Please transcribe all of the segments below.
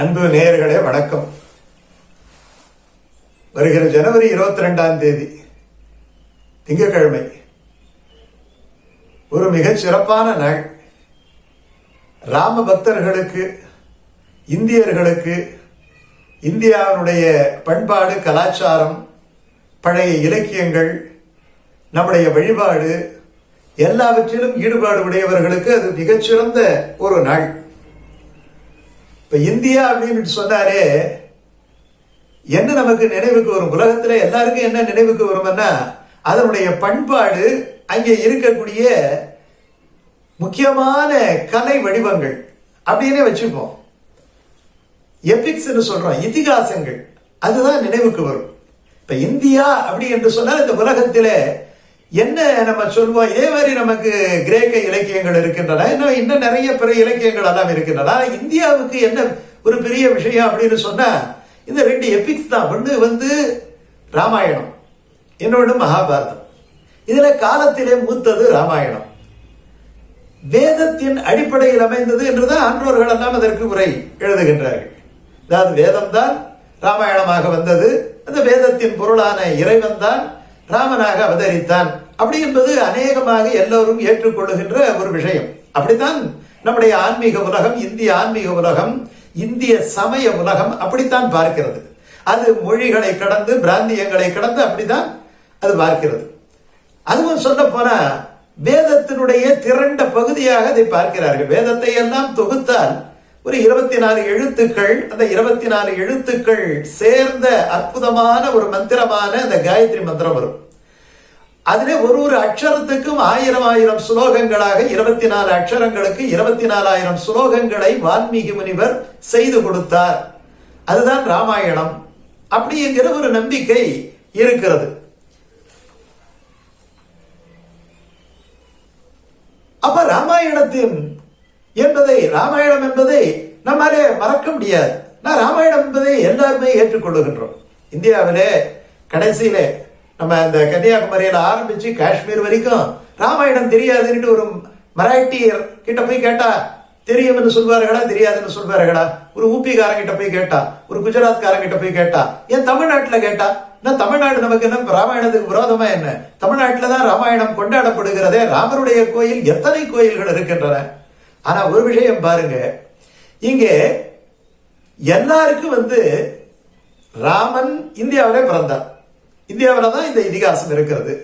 அன்பு நேயர்களே வணக்கம். வருகிற ஜனவரி இருபத்தி ரெண்டாம் தேதி திங்கட்கிழமை ஒரு மிகச் சிறப்பான நாள். ராம பக்தர்களுக்கு இந்தியர்களுக்கு இந்தியாவினுடைய பண்பாடு கலாச்சாரம் பழைய இலக்கியங்கள் நம்முடைய வழிபாடு எல்லாவற்றிலும் ஈடுபாடு உடையவர்களுக்கு அது மிகச்சிறந்த ஒரு நாள். இப்போ இந்தியா அப்படின்னு சொன்னாரே என்ன நமக்கு நினைவுக்கு வரும்? உலகத்தில் எல்லாருக்கும் என்ன நினைவுக்கு வரும்னா அதனுடைய பண்பாடு அங்கே இருக்கக்கூடிய முக்கியமான கலை வடிவங்கள் அப்படின்னே வச்சுப்போம். எபிக்ஸ்னு சொல்கிறோம் இதிகாசங்கள் அதுதான் நினைவுக்கு வரும். இப்போ இந்தியா அப்படி என்று சொன்னால் இந்த உலகத்திலே என்ன நம்ம சொல்லுவோம்? இதே மாதிரி நமக்கு கிரேக்க இலக்கியங்கள் இருக்கின்றன. இன்னும் இன்னும் நிறைய பிற இலக்கியங்கள் எல்லாம் இருக்கின்றன. இந்தியாவுக்கு என்ன ஒரு பெரிய விஷயம் அப்படின்னு சொன்னால் இந்த ரெண்டு எபிக்ஸ் தான். ஒன்று வந்து ராமாயணம். இன்னொன்று மகாபாரதம். இதில் காலத்திலே மூத்தது ராமாயணம். வேதத்தின் அடிப்படையில் அமைந்தது என்றுதான் ஆன்றோர்கள் எல்லாம் அதற்கு உரை எழுதுகின்றார்கள். அதாவது வேதம் தான் ராமாயணமாக வந்தது. அந்த வேதத்தின் பொருளான இறைவன் தான் ராமனாக அவதரித்தான். அப்படி என்பது அநேகமாக எல்லோரும் ஏற்றுக்கொள்ளுகின்ற ஒரு விஷயம். அப்படித்தான் நம்முடைய ஆன்மீக உலகம் இந்திய ஆன்மீக உலகம் இந்திய சமய உலகம் அப்படித்தான் பார்க்கிறது. அது மொழிகளை கடந்து பிராந்தியங்களை கடந்து அப்படித்தான் அது பார்க்கிறது. அதுவும் சொல்ல போனா வேதத்தினுடைய திரண்ட பகுதியாக அதை பார்க்கிறார்கள். வேதத்தை எல்லாம் தொகுத்தால் ஒரு இருபத்தி நாலு எழுத்துக்கள் அந்த இருபத்தி நாலு எழுத்துக்கள் சேர்ந்த அற்புதமான ஒரு மந்திரமான அந்த காயத்ரி மந்திரம் வரும். அதிலே ஒரு ஒரு அக்ஷரத்துக்கும் ஆயிரம் ஆயிரம் சுலோகங்களாக இருபத்தி நாலு அக்ஷரங்களுக்கு இருபத்தி நாலாயிரம் சுலோகங்களை வால்மீகி முனிவர் செய்து கொடுத்தார். அதுதான் ராமாயணம். அப்படிங்கிற ஒரு நம்பிக்கை இருக்கிறது. அப்ப ராமாயணத்தின் என்பதை ராமாயணம் என்பதை நம்மாலே மறக்க முடியாது. நான் ராமாயணம் என்பதை எல்லாருமே ஏற்றுக்கொள்ளுகின்றோம். இந்தியாவிலே கடைசியிலே நம்ம இந்த கன்னியாகுமரியில ஆரம்பிச்சு காஷ்மீர் வரைக்கும் ராமாயணம் தெரியாதுன்னு ஒரு மராட்டியர் கிட்ட போய் கேட்டா தெரியும்னு சொல்வார்களா தெரியாதுன்னு சொல்வார்களா? ஒரு ஊப்பிக்காரங்கிட்ட போய் கேட்டா ஒரு குஜராத்காரங்கிட்ட போய் கேட்டா ஏன் தமிழ்நாட்டில் கேட்டா? நான் தமிழ்நாடு நமக்கு என்ன ராமாயணத்துக்கு விரோதமா என்ன? தமிழ்நாட்டில் தான் ராமாயணம் கொண்டாடப்படுகிறதே ராமருடைய கோயில் எத்தனை கோயில்கள் இருக்கின்றன? ஆனா ஒரு விஷயம் பாருங்க. இங்கே எல்லாருக்கும் வந்து ராமன் இந்தியாவிலே பிறந்தார். இந்தியாவில் தான் இந்த இதிகாசம் இருக்கிறது.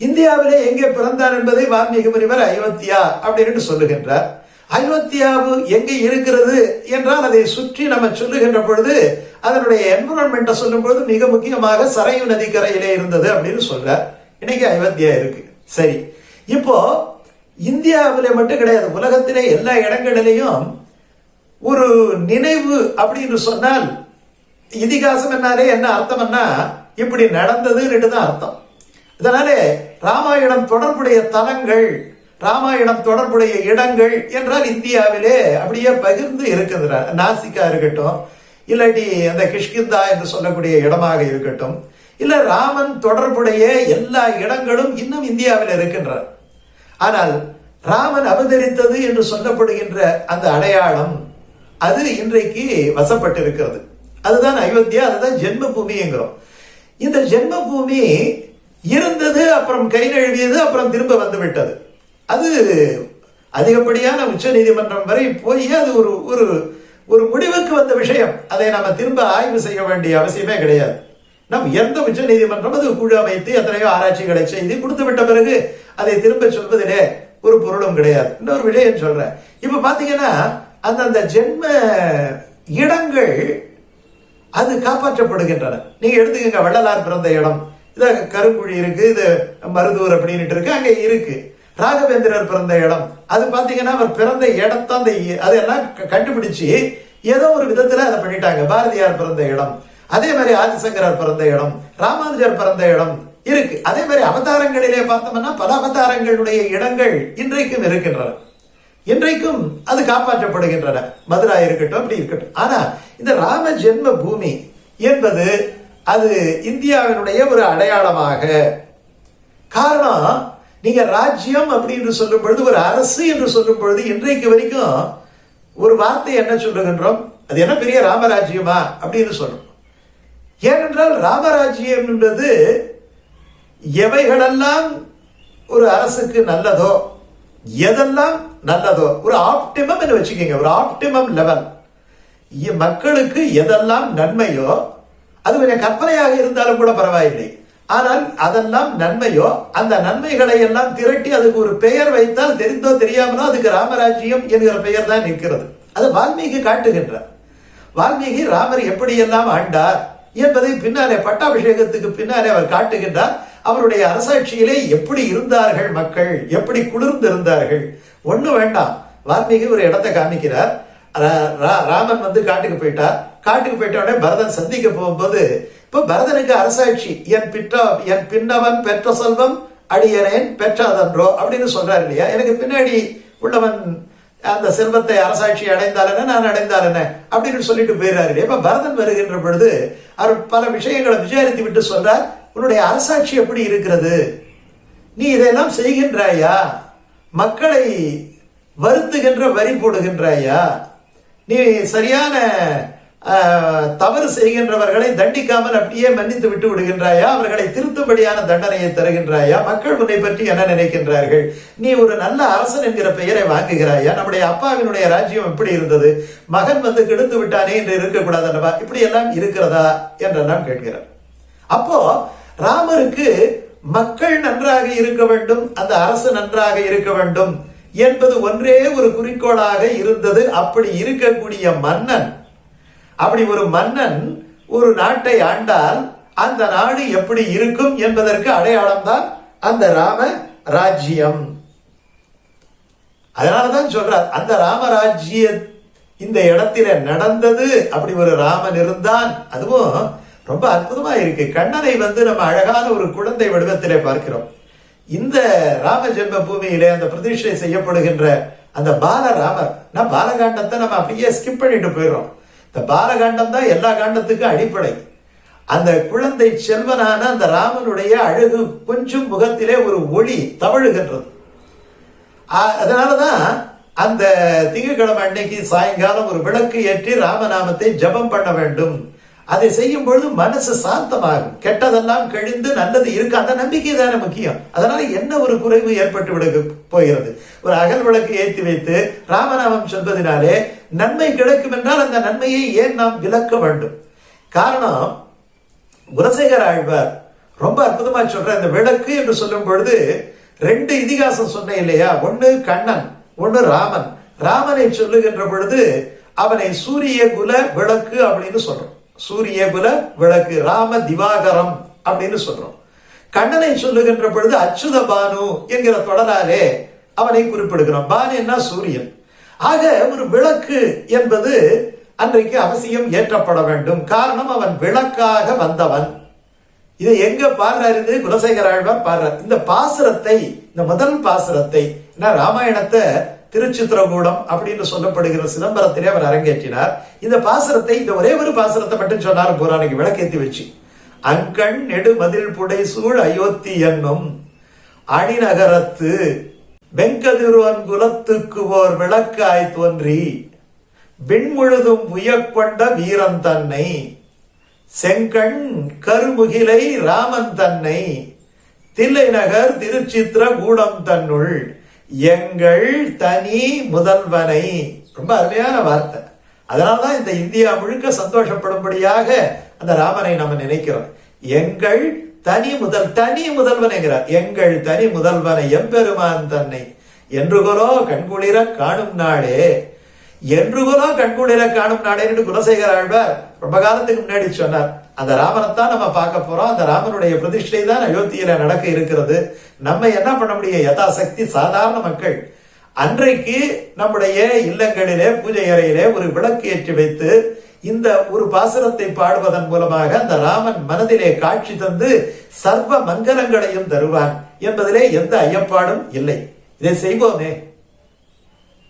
இந்தியாவிலே எங்கே பிறந்தார் என்பதை வால்மீகி முனிவர் அயோத்தியா அப்படின்னு சொல்லுகின்றார். அயோத்தியாவு எங்கே இருக்கிறது என்றால் அதை சுற்றி நம்ம சொல்லுகின்ற பொழுது அதனுடைய என்விரான்மெண்ட்டை சொல்லும் பொழுது மிக முக்கியமாக சரையு நதிக்கரையிலே இருந்தது அப்படின்னு சொல்றார். இன்னைக்கு அயோத்தியா இருக்கு. சரி. இப்போ இந்தியாவிலே மட்டும் கிடையாது உலகத்திலே எல்லா இடங்களிலையும் ஒரு நினைவு அப்படின்னு சொன்னால் இதிகாசம் என்னாலே என்ன அர்த்தம்னா இப்படி நடந்ததுன்னு தான் அர்த்தம். இதனாலே ராமாயணம் தொடர்புடைய தலங்கள் ராமாயணம் தொடர்புடைய இடங்கள் என்றால் இந்தியாவிலே அப்படியே பகிர்ந்து இருக்கின்றன நாசிக்கா இருக்கட்டும் இல்லாட்டி அந்த கிஷ்கிந்தா என்று சொல்லக்கூடிய இடமாக இருக்கட்டும் இல்ல ராமன் தொடர்புடைய எல்லா இடங்களும் இன்னும் இந்தியாவில் இருக்கின்றன. ஆனால் ராமன் அவதரித்தது என்று சொல்லப்படுகின்ற அந்த அடையாளம் அது இன்றைக்கு வசப்பட்டிருக்கிறது. அதுதான் அயோத்தியா அதுதான் ஜென்மபூமிங்கிறோம் இந்த ஜென்ம பூமி இருந்தது அப்புறம் கை நழுவியது அப்புறம் திரும்ப வந்து விட்டது. அது அதிகப்படியான உச்ச நீதிமன்றம் வரை போய் அது ஒரு ஒரு ஒரு முடிவுக்கு வந்த விஷயம். அதை நம்ம திரும்ப ஆய்வு செய்ய வேண்டிய அவசியமே கிடையாது. நம் எந்த உச்ச நீதிமன்றம் அது குழு அமைத்து எத்தனையோ ஆராய்ச்சிகளை செய்து கொடுத்து விட்ட பிறகு அதை திரும்ப சொல்வதிலே ஒரு பொருளும் கிடையாது. இன்னொரு விஷயம் சொல்றேன் இப்ப பாத்தீங்கன்னா அந்தந்த ஜென்ம இடங்கள் அது காப்பாற்றப்படுகின்றன. நீங்க எடுத்துக்கங்க வள்ளலார் பிறந்த இடம். இது கருங்குழி இருக்கு இது மருதூர் அப்படின்ட்டு இருக்கு அங்க இருக்கு. ராகவேந்திரர் பிறந்த இடம். அது பாத்தீங்கன்னா அவர் பிறந்த இடத்தான் அந்த அதெல்லாம் கண்டுபிடிச்சு ஏதோ ஒரு விதத்துல அதை பண்ணிட்டாங்க. பாரதியார் பிறந்த இடம். அதே மாதிரி ஆதிசங்கரர் பிறந்த இடம் ராமானுஜர் பிறந்த இடம் இருக்கு. அதே மாதிரி அவதாரங்களிலே பார்த்தோம்னா பல அவதாரங்களுடைய இடங்கள் இன்றைக்கும் இருக்கின்றன. இன்றைக்கும் அது காப்பாற்றப்படுகின்றன. மதுரா இருக்கட்டும் அப்படி இருக்கட்டும். ஆனா இந்த ராம ஜென்ம பூமி என்பது அது இந்தியாவினுடைய ஒரு அடையாளமாக. காரணம் நீங்க ராஜ்யம் அப்படின்னு சொல்லும் பொழுது ஒரு அரசு என்று சொல்லும் பொழுது இன்றைக்கு வரைக்கும் ஒரு வார்த்தை என்ன சொல்லுகின்றோம்? அது என்ன பெரிய ராமராஜ்யமா? அப்படின்னு சொல்றோம். ஏனென்றால் ராமராஜ்யம் என்பது எவைகளெல்லாம் ஒரு அரசுக்கு நல்லதோ எதெல்லாம் நல்லதோ ஒரு ஆப்டிமம் என்று வச்சுக்கோங்க ஒரு ஆப்டிமம் லெவல் மக்களுக்கு எதெல்லாம் நன்மையோ அது கொஞ்சம் கற்பனையாக இருந்தாலும் கூட பரவாயில்லை. ஆனால் அதெல்லாம் நன்மையோ அந்த நன்மைகளை எல்லாம் திரட்டி அதுக்கு ஒரு பெயர் வைத்தால் தெரிந்தோ தெரியாமலோ அதுக்கு ராமராஜ்யம் என்கிற பெயர் தான் நிற்கிறது. அது வால்மீகி காட்டுகின்றார் வால்மீகி ராமர் எப்படியெல்லாம் ஆண்டார்? என்பதை பின்னாலே பட்டாபிஷேகத்துக்கு பின்னாலே அவர் காட்டுகின்றார். அவருடைய அரசாட்சியிலே எப்படி இருந்தார்கள் மக்கள்? எப்படி குளிர்ந்து இருந்தார்கள் ஒண்ணு வேண்டாம். வால்மீகி ஒரு இடத்தை காமிக்கிறார். ரா- ராமன் வந்து காட்டுக்கு போயிட்டார். காட்டுக்கு போயிட்ட உடனே பரதன் சந்திக்க போகும்போது இப்போ பரதனுக்கு அரசாட்சி என் பிற்ற என் பின்னவன் பெற்ற செல்வம் அடியனேன் பெற்றாதன்றோ? அப்படின்னு சொல்றாரு இல்லையா? எனக்கு பின்னாடி உள்ளவன் அந்த செல்வத்தை அரசாட்சி அடைந்தாலன நான் அடைந்தாலன அப்படின்னு சொல்லிட்டு போயிடுறாரு. இல்லையா இப்ப பரதன் வருகின்ற பொழுது அவர் பல விஷயங்களை விசாரித்து விட்டு சொல்றார் உன்னுடைய அரசாட்சி எப்படி இருக்கிறது? நீ இதெல்லாம் செய்கின்றாயா? மக்களை வருத்துகின்ற வரி போடுகின்றாயா? நீ சரியான தவறு செய்கின்றவர்களை தண்டிக்காமல் அப்படியே மன்னித்து விட்டு விடுகின்றாயா? அவர்களை திருத்தும்படியான தண்டனையை தருகின்றாயா? மக்கள் உன்னை பற்றி என்ன நினைக்கின்றார்கள்? நீ ஒரு நல்ல அரசன் என்கிற பெயரை வாங்குகிறாயா? நம்முடைய அப்பாவினுடைய ராஜ்யம் எப்படி இருந்தது? மகன் வந்து கெடுத்து விட்டானே என்று இருக்கக்கூடாது அல்லவா இப்படி எல்லாம் இருக்கிறதா என்றெல்லாம் கேட்கிறார் அப்போ ராமருக்கு மக்கள் நன்றாக இருக்க வேண்டும் அந்த அரசு நன்றாக இருக்க வேண்டும் என்பது ஒன்றே ஒரு குறிக்கோளாக இருந்தது. அப்படி இருக்கக்கூடிய மன்னன் அப்படி ஒரு மன்னன் ஒரு நாட்டை ஆண்டால் அந்த நாடு எப்படி இருக்கும் என்பதற்கு அடையாளம்தான் அந்த ராம ராஜ்யம். அதனாலதான் சொல்றார் அந்த ராமராஜ்ய இந்த இடத்தில நடந்தது அப்படி ஒரு ராமன் இருந்தான். அதுவும் ரொம்ப அற்புதமா இருக்கு. கண்ணனை வந்து நம்ம அழகான ஒரு குழந்தை வடிவத்திலே பார்க்கிறோம். இந்த ராம ஜென்ம பூமியிலே அந்த பிரதிஷ்டை செய்யப்படுகின்ற அந்த பாலராமர் நான் பாலகாண்டத்தை நம்ம அப்படியே ஸ்கிப் பண்ணிட்டு போயிடுறோம். இந்த பாலகாண்டம் தான் எல்லா காண்டத்துக்கும் அடிப்படை. அந்த குழந்தை செல்வனான அந்த ராமனுடைய அழகு கொஞ்சம் முகத்திலே ஒரு ஒளி தவழுகின்றது. அதனால தான் அந்த திங்கட்கிழமை அன்னைக்கு சாயங்காலம் ஒரு விளக்கு ஏற்றி ராமநாமத்தை ஜெபம் பண்ண வேண்டும். அதை செய்யும் பொழுது மனசு சாந்தமாகும். கெட்டதெல்லாம் கழிந்து நல்லது இருக்கு அந்த நம்பிக்கை தானே முக்கியம். அதனால என்ன ஒரு குறைவு ஏற்பட்டு விட போகிறது? ஒரு அகல் விளக்கு ஏற்றி வைத்து ராமநாமம் சொல்வதனாலே நன்மை கிடைக்கும் என்றால் அந்த நன்மையை ஏன் நாம் விளக்க வேண்டும்? காரணம் குலசேகர ஆழ்வார் ரொம்ப அற்புதமா சொல்ற இந்த விளக்கு என்று சொல்லும் பொழுது ரெண்டு இதிகாசம் சொன்னேன் இல்லையா? ஒன்று கண்ணன் ஒன்று ராமன். ராமனை சொல்லுகின்ற பொழுது அவனை சூரிய குல விளக்கு அப்படின்னு சொல்றோம். சூரிய குல விளக்கு ராம திவாகரம் அப்படின்னு சொல்றோம். கண்ணனை சொல்லுகின்ற பொழுது அச்சுத பானு என்கிற தொடராலே அவனை குறிப்பிடுகிறோம். பானுன்னா சூரியன். ஆக ஒரு விளக்கு என்பது அன்றைக்கு அவசியம் ஏற்றப்பட வேண்டும். காரணம் அவன் விளக்காக வந்தவன். இதை எங்க பாடுறாரு குலசேகர ஆழ்வார் பாடுறார். இந்த பாசுரத்தை இந்த முதல் பாசுரத்தை என்ன ராமாயணத்தை திருச்சித்திரகூடம் அப்படின்னு சொல்லப்படுகிற சிதம்பரத்திலே அவர் அரங்கேற்றினார். இந்த பாசுரத்தை இந்த ஒரே ஒரு பாசுரத்தை மட்டும் சொன்னார் புராணிக்கு விளக்கேத்தி வச்சு. அங்கண் நெடுமதில் புடை சூழ் அயோத்தி என்னும் அணிநகரத்து வெங்கதிருவன் குலத்துக்கு ஓர் விளக்காய் தோன்றி விண்முழுதும் உயக்கொண்ட வீரன் தன்னை செங்கண் கருமுகிலை ராமன் தன்னை தில்லை நகர் திருச்சித்திர கூடம் தன்னுள் எங்கள் தனி முதல்வனை. ரொம்ப அருமையான வார்த்தை. அதனால்தான் இந்த இந்தியா முழுக்க சந்தோஷப்படும்படியாக அந்த ராமனை நம்ம நினைக்கிறோம். எங்கள் தனி முதல் தனி முதல்வனைங்கிறார். எங்கள் தனி முதல்வனை எம்பெருமான் தன்னை. என்றுகொலோ கண்குளிர காணும் நாளே. என்று கூட கண்குளிர காணும் நாளே என்று குலசேகர ஆழ்வார் ரொம்ப காலத்துக்கு முன்னாடி சொன்னார். அந்த ராமனை தான் நம்ம பார்க்க போறோம். அந்த ராமனுடைய பிரதிஷ்டை தான் அயோத்தியில நடக்க இருக்கிறது. நம்ம என்ன பண்ண முடியும்? யதாசக்தி சாதாரண மக்கள். அன்றைக்கு நம்முடைய இல்லங்களிலே பூஜை அறையிலே ஒரு விளக்கு ஏற்றி வைத்து இந்த ஒரு பாசுரத்தை பாடுவதன் மூலமாக அந்த ராமன் மனதிலே காட்சி தந்து சர்வ மங்கலங்களையும் தருவான் என்பதிலே எந்த ஐயப்பாடும் இல்லை. இதை செய்வோமே.